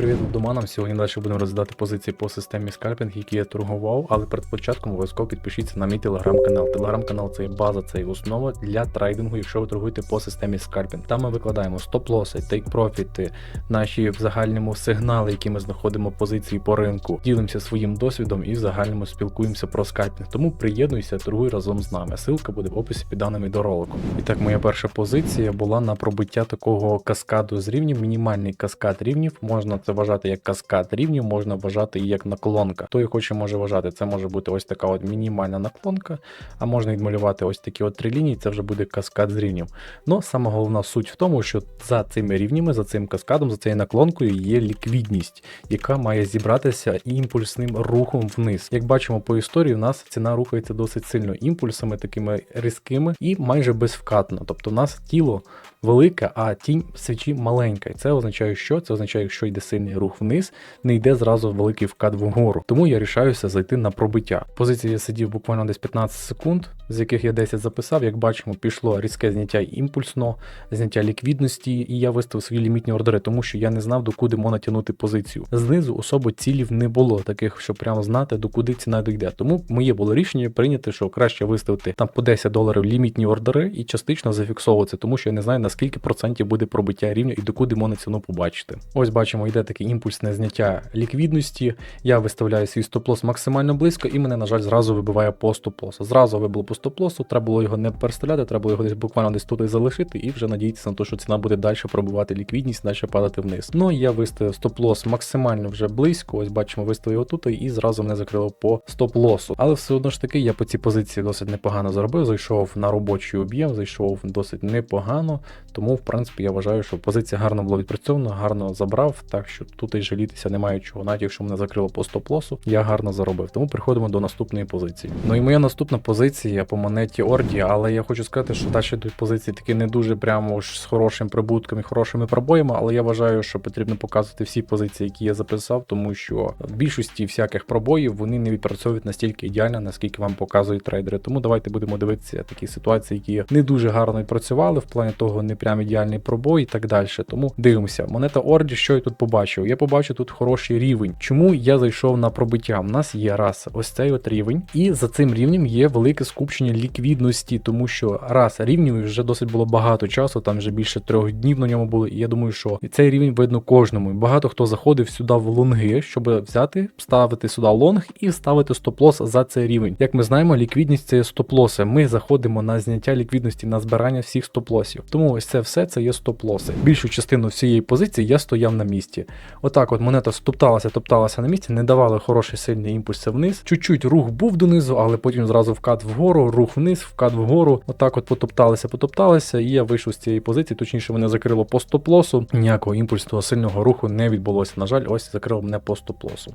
Привіт, Доманам. Сьогодні далі будемо розглядати позиції по системі скальпінг, які я торгував, але перед початком обов'язково підпишіться на мій телеграм-канал. Телеграм-канал це база, це основа для трейдингу, якщо ви торгуєте по системі скальпінг. Там ми викладаємо стоп-лоси, тейк-профіти, наші в загальному сигнали, які ми знаходимо позиції по ринку. Ділимося своїм досвідом і в загальному спілкуємося про скальпінг. Тому приєднуйся, торгуй разом з нами. Силка буде в описі під даними до ролику. І так, моя перша позиція була на пробиття такого каскаду з рівнів, мінімальний каскад рівнів. Можна це вважати як каскад рівнів, можна вважати і як наклонка. Хто як хоче може вважати, це може бути ось така от мінімальна наклонка, а можна відмалювати ось такі от три лінії, це вже буде каскад з рівнів. Ну, саме головна суть в тому, що за цими рівнями, за цим каскадом, за цією наклонкою є ліквідність, яка має зібратися імпульсним рухом вниз. Як бачимо по історії, у нас ціна рухається досить сильно імпульсами, такими різкими і майже безвкатно. Тобто, у нас тіло велике, а тінь свічі маленька. І це означає, що це означає, якщо йде сильний рух вниз, не йде зразу великий вкат вгору. Тому я рішаюся зайти на пробиття. Позиції я сидів буквально десь 15 секунд, з яких я 10 записав. Як бачимо, пішло різке зняття імпульсно, зняття ліквідності, і я виставив свої лімітні ордери, тому що я не знав, докуди можна тягнути позицію. Знизу особо цілів не було, таких, щоб прямо знати, докуди ціна дійде. Тому моє було рішення прийняти, що краще виставити там по 10 доларів лімітні ордери і частично зафіксовуватися, тому що я не знаю наскільки процентів буде пробиття рівня і докуди можна ціну побачити. Ось бачимо, йде таке імпульсне зняття ліквідності. Я виставляю свій стоп-лос максимально близько, і мене, на жаль, зразу вибиває по стоп-лосу. Зразу вибило по стоп-лосу, треба було його не переставляти, треба було його десь буквально десь тут і залишити, і вже надіятися на те, що ціна буде далі пробивати ліквідність, далі падати вниз. Ну я виставив стоп-лос максимально вже близько. Ось бачимо, виставив його тут і зразу мене закрило по стоп-лосу. Але все одно ж таки я по цій позиції досить непогано заробив. Зайшов на робочий об'єм, зайшов досить непогано. Тому, в принципі, я вважаю, що позиція гарно була відпрацьована, гарно забрав, так що тут і жалітися немає чого. Навіть якщо мене закрило по стоп-лосу, я гарно заробив. Тому переходимо до наступної позиції. Ну і моя наступна позиція по монеті Орді, але я хочу сказати, що далі йдуть позиції такі не дуже прямо ж з хорошим прибутком і хорошими пробоями, але я вважаю, що потрібно показувати всі позиції, які я записав, тому що в більшості всяких пробоїв вони не відпрацьовують настільки ідеально, наскільки вам показують трейдери. Тому давайте будемо дивитися такі ситуації, які не дуже гарно відпрацювали, в плані того не прям ідеальний пробой і так далі. Тому дивимося. Монета Орді, що я тут побачив? Я побачив тут хороший рівень. Чому я зайшов на пробиття? У нас є раз ось цей от рівень, і за цим рівнем є велике скупчення ліквідності, тому що раз рівнів вже досить було багато часу, там вже більше трьох днів на ньому було. І я думаю, що цей рівень видно кожному. Багато хто заходив сюди в лонги, щоб взяти, ставити сюди лонг і ставити стоп-лос за цей рівень. Як ми знаємо, ліквідність це стоп-лоси. Ми заходимо на зняття ліквідності на збирання всіх стоп-лосів. Тому ось це все це є стоп-лоси. Більшу частину всієї позиції я стояв на місці. Отак, от монета стопталася, топталася на місці, не давали хороший сильний імпульс вниз. Чуть-чуть рух був донизу, але потім зразу вкат вгору, рух вниз, вкат вгору. Отак, от потопталися, потопталися, і я вийшов з цієї позиції. Точніше, мене закрило по стоп-лосу. Ніякого імпульсного сильного руху не відбулося. На жаль, ось закрило мене по стоп-лосу.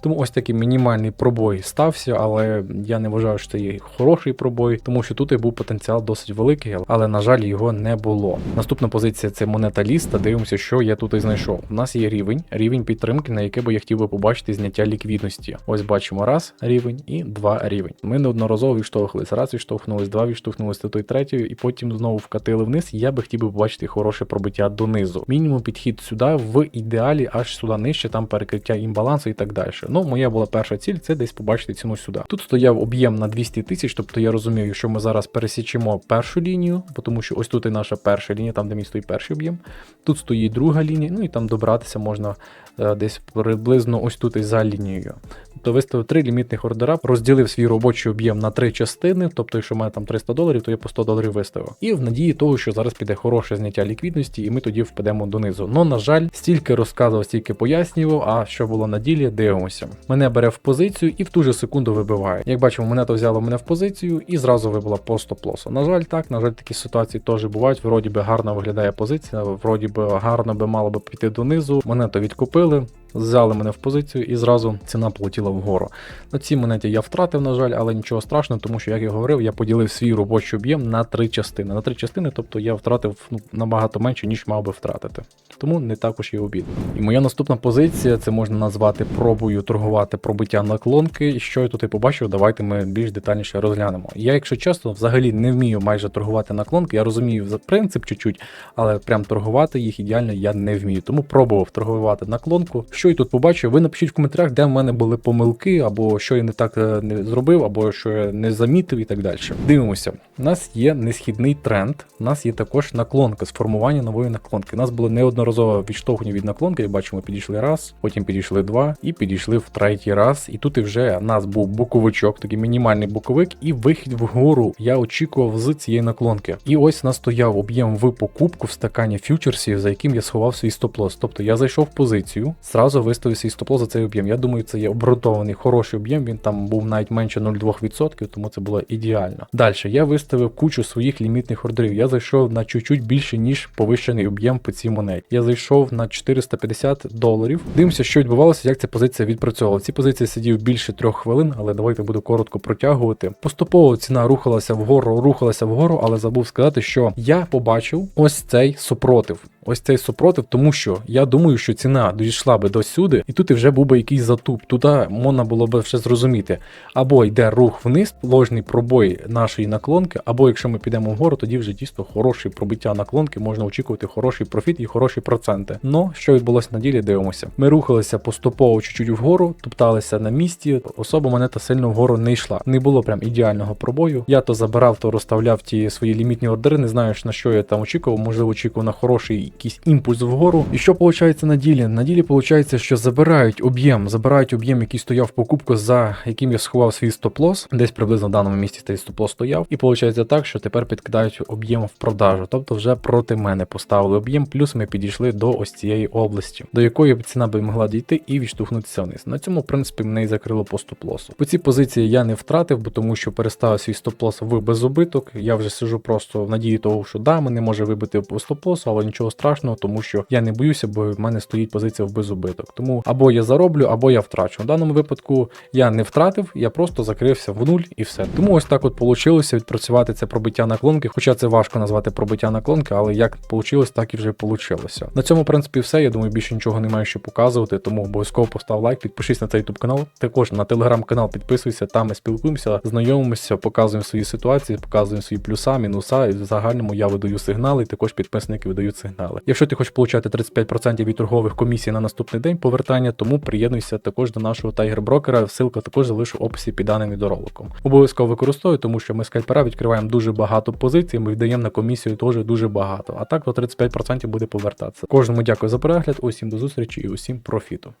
Тому ось такий мінімальний пробой стався, але я не вважаю, що це є хороший пробой, тому що тут і був потенціал досить великий, але на жаль, його не було. Наступна позиція це монета ліста. Дивимося, що я тут і знайшов. У нас є рівень, рівень підтримки, на який би я хотів би побачити зняття ліквідності. Ось бачимо раз рівень і два рівень. Ми неодноразово відштовхувалися. Раз відштовхнулись, два відштовхнулись до той третьої, і потім знову вкатили вниз. Я би хотів би побачити хороше пробиття донизу. Мінімум підхід сюди, в ідеалі аж сюди нижче, там перекриття імбалансу і так далі. Ну, моя була перша ціль це десь побачити ціну сюди. Тут стояв об'єм на 200 тисяч, тобто я розумію, якщо ми зараз пересічемо першу лінію, тому що ось тут і наша перша лінія, там де мій стоїть перший об'єм. Тут стоїть друга лінія, ну і там добратися можна е, десь приблизно ось тут і за лінією. Тобто виставив три лімітних ордера, розділив свій робочий об'єм на три частини. Тобто, якщо в мене там 300 доларів, то я по 100 доларів виставив. І в надії того, що зараз піде хороше зняття ліквідності, і ми тоді впадемо донизу. Ну, на жаль, стільки розказував, стільки пояснював. А що було на ділі, дивимося. Мене бере в позицію і в ту же секунду вибиває. Як бачимо, монета взяла мене в позицію і зразу вибила по стоп-лосу. На жаль, так, на жаль, такі ситуації теж бувають. Вроді би гарно виглядає позиція, вроді би гарно би мало би піти донизу. Монету відкупили. Взяли мене в позицію і зразу ціна полетіла вгору. На цій монеті я втратив, на жаль, але нічого страшного, тому що, як я говорив, я поділив свій робочий об'єм на три частини. На три частини, тобто я втратив ну, набагато менше, ніж мав би втратити. Тому не також і обідно. І моя наступна позиція це можна назвати пробою торгувати пробиття наклонки. Що я тут і побачив, давайте ми більш детальніше розглянемо. Я, якщо чесно, взагалі не вмію майже торгувати наклонки. Я розумію за принцип чуть-чуть, але прям торгувати їх ідеально я не вмію. Тому пробував торгувати наклонку. Що я тут побачив? Ви напишіть в коментарях, де в мене були помилки, або що я не так е, не зробив, або що я не замітив і так далі. Дивимося. У нас є несхідний тренд. У нас є також наклонка сформування нової наклонки. У нас було неодноразово відштовхування від наклонки. Як бачимо, підійшли раз, потім підійшли два і підійшли в третій раз. І тут і вже у нас був боковичок, такий мінімальний боковик, і вихід вгору. Я очікував з цієї наклонки. І ось у нас стояв об'єм в покупку в стакані фьючерсів, за яким я сховав свій стоп-лосс. Тобто я зайшов в позицію, зразу виставив свій стоп-лосс за цей об'єм. Я думаю, це є обґрунтований хороший об'єм. Він там був навіть менше 0,2%, тому це було ідеально. Далі я виставив кучу своїх лімітних ордерів. Я зайшов на чуть-чуть більше, ніж повищений об'єм по цій монеті. Я зайшов на 450 доларів. Дивимося, що відбувалося, як ця позиція відпрацьовувала. Ці позиції сидів більше трьох хвилин, але давайте буду коротко протягувати. Поступово ціна рухалася вгору, рухалася вгору, але забув сказати, що я побачив ось цей супротив. Ось цей супротив, тому що я думаю, що ціна дійшла би до сюди, і тут і вже був би якийсь затуп. Туди можна було б ще зрозуміти. Або йде рух вниз, ложний пробой нашої наклонки, або якщо ми підемо вгору, тоді вже дійсно хороше пробиття наклонки, можна очікувати хороший профіт і хороші проценти. Но що відбулося на ділі, дивимося. Ми рухалися поступово чуть-чуть вгору, топталися на місці. Особа монета сильно вгору не йшла. Не було прям ідеального пробою. Я то забирав, то розставляв ті свої лімітні ордери. Не знаю, на що я там очікував. Можливо, очікував на хороший якийсь імпульс вгору. І що виходить на ділі? На ділі виходить, що забирають об'єм, забирають об'єм, який стояв покупку, за яким я сховав свій стоп-лосс. Десь приблизно в даному місці цей стоп-лосс стояв. І виходить так, що тепер підкидають об'єм в продажу. Тобто вже проти мене поставили об'єм, плюс ми підійшли до ось цієї області, до якої ціна би могла дійти і відштовхнутися вниз. На цьому, в принципі, мене і закрило по стоп-лосу. По цій позиції я не втратив, бо тому що переставив свій стоп-лосс в безубиток. Я вже сижу просто в надії того, що да, мене може вибити по стоп-лосу, але нічого страшного, тому що я не боюся, бо в мене стоїть позиція в безубиток. Тому або я зароблю, або я втрачу. В даному випадку я не втратив, я просто закрився в нуль і все. Тому ось так от вийшло відпрацювати це пробиття наклонки. Хоча це важко назвати пробиття наклонки, але як вийшло, так і вже вийшло. На цьому, в принципі, все. Я думаю, більше нічого немає що показувати, тому обов'язково постав лайк, підпишись на цей YouTube канал. Також на телеграм-канал підписуйся, там ми спілкуємося, знайомимося, показуємо свої ситуації, показуємо свої плюса, мінуса. І в загальному я видаю сигнали, і також підписники видають сигнали. Якщо ти хочеш получати 35% від торгових комісій на наступний день повертання, тому приєднуйся також до нашого тайгер-брокера. Ссылка також залишу в описі під даним відеороликом. Обов'язково використовую, тому що ми скальпера відкриваємо дуже багато позицій, ми віддаємо на комісію теж дуже багато. А так то 35% буде повертатися. Кожному дякую за перегляд, усім до зустрічі і усім профіту.